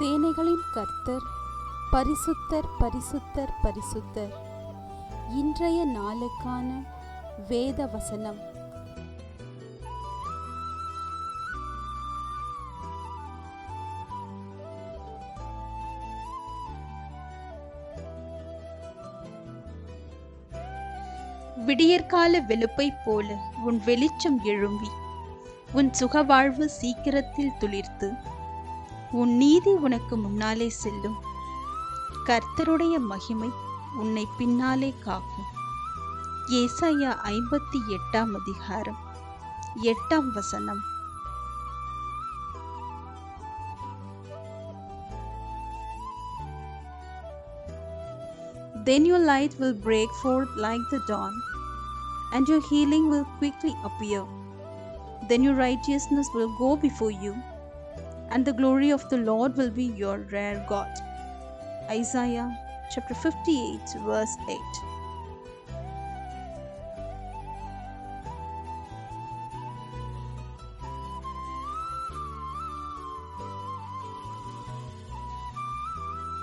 சேனைகளின் கர்த்தர் பரிசுத்தர் பரிசுத்தர் பரிசுத்தர். இன்றைய நாளுக்கான வேத வசனம். விடியற்கால வெளுப்பை போல உன் வெளிச்சம் எழும்பி உன் சுகவாழ்வு சீக்கிரத்தில் துளிர்த்து. உன் நீதி உனக்கு முன்னாலே செல்லும் கர்த்தருடைய மகிமை உன்னை பின்னாலே காக்கும் ஏசாயா ஐம்பத்தி எட்டாம் அதிகாரம் எட்டாம் வசனம் Then your light will break forth like the dawn, and your healing will quickly appear. Then your righteousness will go before you, and the glory of the Lord will be your rare God. Isaiah chapter 58, verse 8.